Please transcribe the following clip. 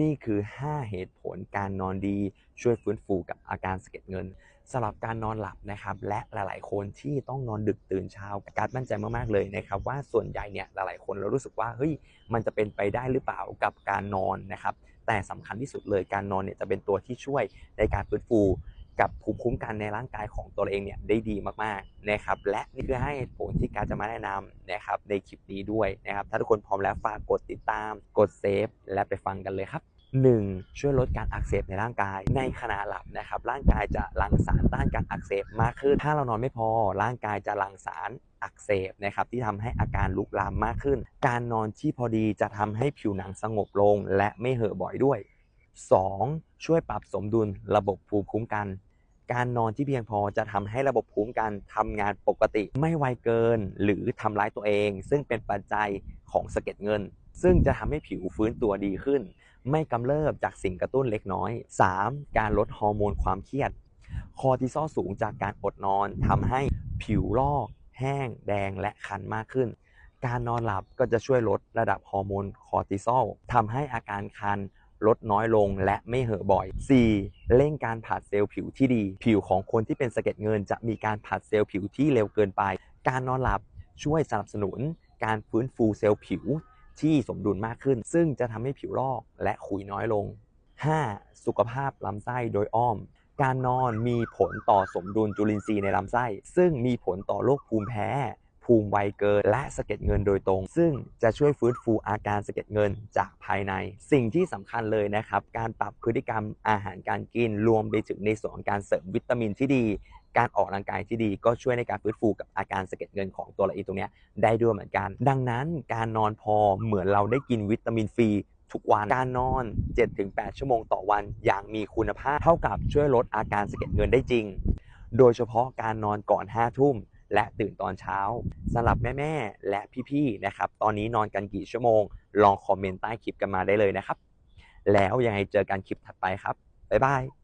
นี่คือ 5 เหตุผลการนอนดีช่วยฟื้นฟูกับอาการสะเก็ดเงินสำหรับการนอนหลับนะครับ และหลาย ๆ คนที่ต้องนอนดึกตื่นเช้าการมั่นใจมาก ๆ เลยนะครับ ว่าส่วนใหญ่เนี่ยหลาย ๆ คนเรารู้สึกว่าเฮ้ยมันจะเป็นไปได้หรือเปล่ากับการนอนนะครับ แต่สำคัญที่สุดเลยการนอนเนี่ยจะเป็นตัวที่ช่วยในการฟื้นฟู กับภูมิคุ้มกันในร่างกายของตัวเองเนี่ยได้ดีมากๆนะครับและนี่คือให้ผลที่การจะมาแนะนำนะครับในคลิปนี้ด้วยนะครับถ้าทุกคนพร้อมแล้วฝากกดติดตาม กดเซฟและไปฟังกันเลยครับ 1. ช่วยลดการอักเสบในร่างกาย ในขณะหลับนะครับร่างกายจะหลั่งสารต้านการอักเสบมากขึ้น ถ้าเรานอนไม่พอร่างกายจะหลั่งสารอักเสบนะครับที่ทำให้อาการลุกลามมากขึ้น การนอนที่พอดีจะทำให้ผิวหนังสงบลง และไม่เห่อะบ่อยด้วย 2. ช่วยปรับสมดุลระบบภูมิคุ้มกัน การนอนที่เพียงพอจะทำให้ระบบภูมิคุ้มกันทำงานปกติ ไม่ไวเกินหรือทำร้ายตัวเอง ซึ่งเป็นปัจจัยของสะเก็ดเงิน ซึ่งจะทำให้ผิวฟื้นตัวดีขึ้น ไม่กำเริบจากสิ่งกระตุ้นเล็กน้อย 3. การลดฮอร์โมนความเครียด คอร์ติซอลสูงจากการอดนอนทำให้ผิวลอก แห้ง แดงและคันมากขึ้น การนอนหลับก็จะช่วยลดระดับฮอร์โมนคอร์ติซอลทำให้อาการคัน ลดน้อยลงและไม่เห่อะบ่อย 4. เร่งการผลัดเซลล์ผิวที่ดี ผิวของคนที่เป็นสะเก็ดเงิน จะมีการผลัดเซลล์ผิวที่เร็วเกินไป การนอนหลับช่วยสนับสนุน การฟื้นฟูเซลล์ผิวที่สมดุลมากขึ้น ซึ่งจะทำให้ผิวลอกและขุยน้อยลง 5. สุขภาพลำไส้โดยอ้อม การนอนมีผลต่อสมดุลจุลินทรีย์ในลำไส้ ซึ่งมีผลต่อโรคภูมิแพ้ ภูมิไวเกินและสะเก็ดเงินโดยตรง ซึ่งจะช่วยฟื้นฟูอาการสะเก็ดเงินจากภายใน สิ่งที่สำคัญเลยนะครับ การปรับพฤติกรรมอาหารการกิน รวมไปถึงในส่วนของการเสริมวิตามินที่ดี การออกกำลังกายที่ดีก็ช่วยในการฟื้นฟูกับอาการสะเก็ดเงินของตัวเราเองตรงนี้ได้ด้วยเหมือนกัน ดังนั้นการนอนพอเหมือนเราได้กินวิตามินฟรีทุกวันการนอน 7-8 ชั่วโมงต่อวันอย่างมีคุณภาพเท่ากับช่วยลดอาการสะเก็ดเงินได้จริง โดยเฉพาะการนอนก่อน 5 ทุ่ม และตื่นตอนเช้าสำหรับแม่ๆและพี่ๆนะครับ ตอนนี้นอนกันกี่ชั่วโมง ลองคอมเมนต์ใต้คลิปกันมาได้เลยนะครับ แล้วยังไงเจอกันคลิปถัดไปครับ บ๊ายบาย